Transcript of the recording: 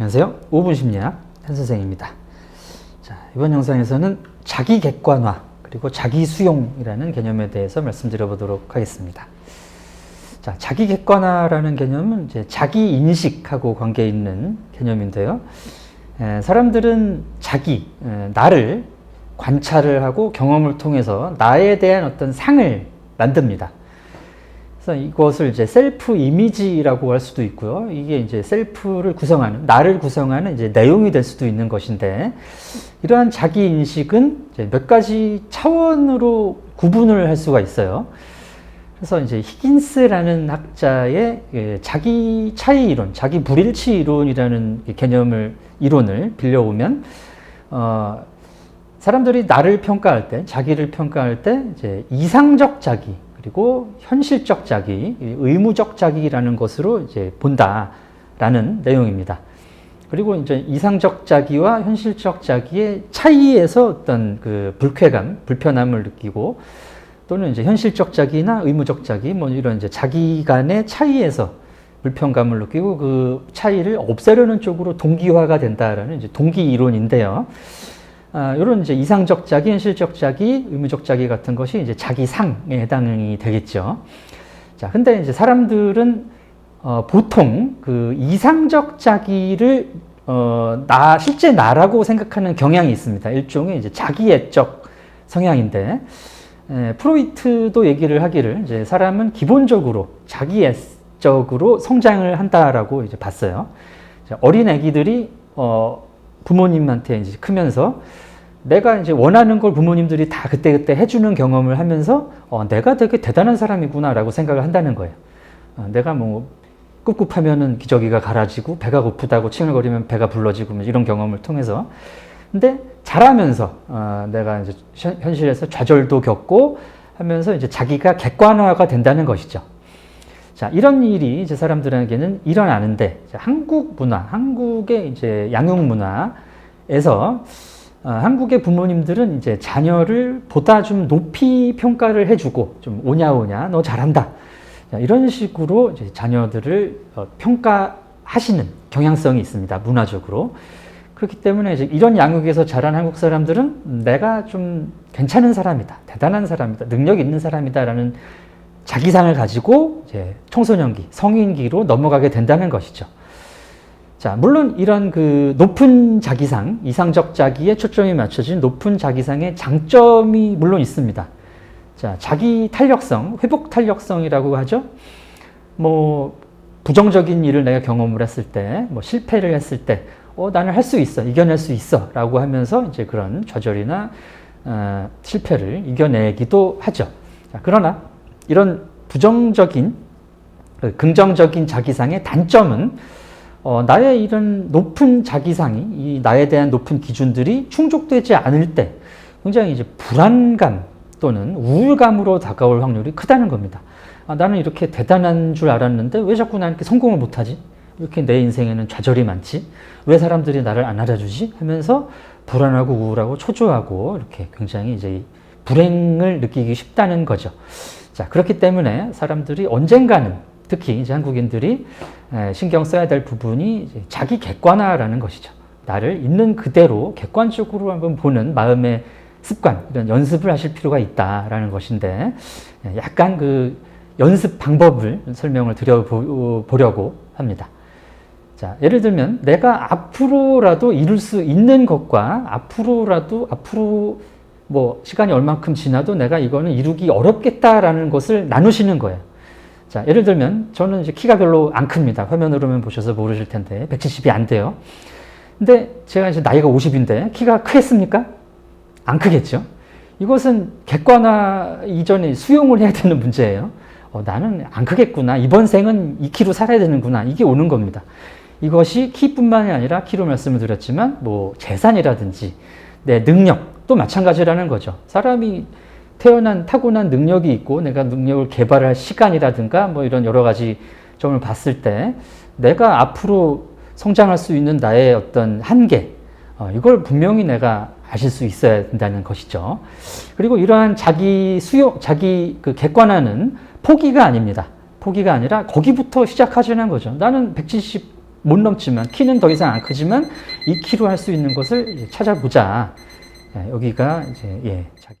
안녕하세요. 5분 심리학 한 선생입니다. 자, 이번 영상에서는 자기 객관화 그리고 자기 수용이라는 개념에 대해서 말씀드려 보도록 하겠습니다. 자, 자기 객관화라는 개념은 이제 자기 인식하고 관계 있는 개념인데요. 에, 사람들은 자기, 에, 나를 관찰을 하고 경험을 통해서 나에 대한 어떤 상을 만듭니다. 그래서 이것을 이제 셀프 이미지라고 할 수도 있고요. 이게 이제 셀프를 구성하는, 나를 구성하는 이제 내용이 될 수도 있는 것인데, 이러한 자기 인식은 몇 가지 차원으로 구분을 할 수가 있어요. 그래서 이제 히긴스라는 학자의 예, 자기 차이 이론, 자기 불일치 이론이라는 개념을, 이론을 빌려오면, 어, 사람들이 나를 평가할 때, 자기를 평가할 때, 이제 이상적 자기, 그리고 현실적 자기, 의무적 자기라는 것으로 이제 본다라는 내용입니다. 그리고 이제 이상적 자기와 현실적 자기의 차이에서 어떤 그 불쾌감, 불편함을 느끼고 또는 이제 현실적 자기나 의무적 자기, 뭐 이런 이제 자기 간의 차이에서 불편감을 느끼고 그 차이를 없애려는 쪽으로 동기화가 된다라는 이제 동기 이론인데요. 아, 이런 이제 이상적 자기, 현실적 자기, 의무적 자기 같은 것이 이제 자기 상에 해당이 되겠죠. 자, 근데 이제 사람들은 어, 보통 그 이상적 자기를 어, 나 실제 나라고 생각하는 경향이 있습니다. 일종의 이제 자기애적 성향인데 에, 프로이트도 얘기를 하기를 이제 사람은 기본적으로 자기애적으로 성장을 한다라고 이제 봤어요. 어린 아기들이 어, 부모님한테 이제 크면서 내가 이제 원하는 걸 부모님들이 다 그때그때 해주는 경험을 하면서 어, 내가 되게 대단한 사람이구나라고 생각을 한다는 거예요. 어, 내가 뭐 꿉꿉하면은 기저귀가 갈아지고 배가 고프다고 칭얼거리면 배가 불러지고 뭐 이런 경험을 통해서 근데 자라면서 어, 내가 이제 현실에서 좌절도 겪고 하면서 이제 자기가 객관화가 된다는 것이죠. 자, 이런 일이 이제 사람들에게는 일어나는데 한국 문화, 한국의 이제 양육 문화에서 어, 한국의 부모님들은 이제 자녀를 보다 좀 높이 평가를 해주고 좀 오냐 오냐 너 잘한다. 자, 이런 식으로 이제 자녀들을 어, 평가하시는 경향성이 있습니다 문화적으로. 그렇기 때문에 이제 이런 양육에서 자란 한국 사람들은 내가 좀 괜찮은 사람이다 대단한 사람이다 능력 있는 사람이다라는 자기상을 가지고 이제 청소년기 성인기로 넘어가게 된다는 것이죠. 자, 물론 이런 그 높은 자기상, 이상적 자기에 초점이 맞춰진 높은 자기상의 장점이 물론 있습니다. 자, 자기 탄력성, 회복 탄력성이라고 하죠. 뭐, 부정적인 일을 내가 경험을 했을 때, 뭐, 실패를 했을 때, 어, 나는 할 수 있어, 이겨낼 수 있어, 라고 하면서 이제 그런 좌절이나 어, 실패를 이겨내기도 하죠. 자, 그러나 이런 부정적인, 그 긍정적인 자기상의 단점은 어, 나의 이런 높은 자기상이 이 나에 대한 높은 기준들이 충족되지 않을 때 굉장히 이제 불안감 또는 우울감으로 다가올 확률이 크다는 겁니다. 아, 나는 이렇게 대단한 줄 알았는데 왜 자꾸 나는 이렇게 성공을 못하지? 이렇게 내 인생에는 좌절이 많지? 왜 사람들이 나를 안 알아주지? 하면서 불안하고 우울하고 초조하고 이렇게 굉장히 이제 불행을 느끼기 쉽다는 거죠. 자, 그렇기 때문에 사람들이 언젠가는 특히 이제 한국인들이 신경 써야 될 부분이 자기 객관화라는 것이죠. 나를 있는 그대로 객관적으로 한번 보는 마음의 습관, 이런 연습을 하실 필요가 있다라는 것인데 약간 그 연습 방법을 설명을 드려보려고 합니다. 자, 예를 들면 내가 앞으로라도 이룰 수 있는 것과 앞으로라도 앞으로 뭐 시간이 얼만큼 지나도 내가 이거는 이루기 어렵겠다라는 것을 나누시는 거예요. 자, 예를 들면 저는 이제 키가 별로 안 큽니다. 화면으로만 보셔서 모르실 텐데 170이 안 돼요. 근데 제가 이제 나이가 50인데 키가 크겠습니까? 안 크겠죠. 이것은 객관화 이전에 수용을 해야 되는 문제예요. 어, 나는 안 크겠구나. 이번 생은 2키로 살아야 되는구나. 이게 오는 겁니다. 이것이 키뿐만이 아니라 키로 말씀을 드렸지만 뭐 재산이라든지 내 능력 또 마찬가지라는 거죠. 사람이 태어난 타고난 능력이 있고 내가 능력을 개발할 시간이라든가 뭐 이런 여러 가지 점을 봤을 때 내가 앞으로 성장할 수 있는 나의 어떤 한계 어, 이걸 분명히 내가 아실 수 있어야 된다는 것이죠. 그리고 이러한 자기 수용, 자기 그 객관화는 포기가 아닙니다. 포기가 아니라 거기부터 시작하시는 거죠. 나는 170 못 넘지만 키는 더 이상 안 크지만 이 키로 할수 있는 것을 찾아보자. 예, 여기가 이제 예, 자기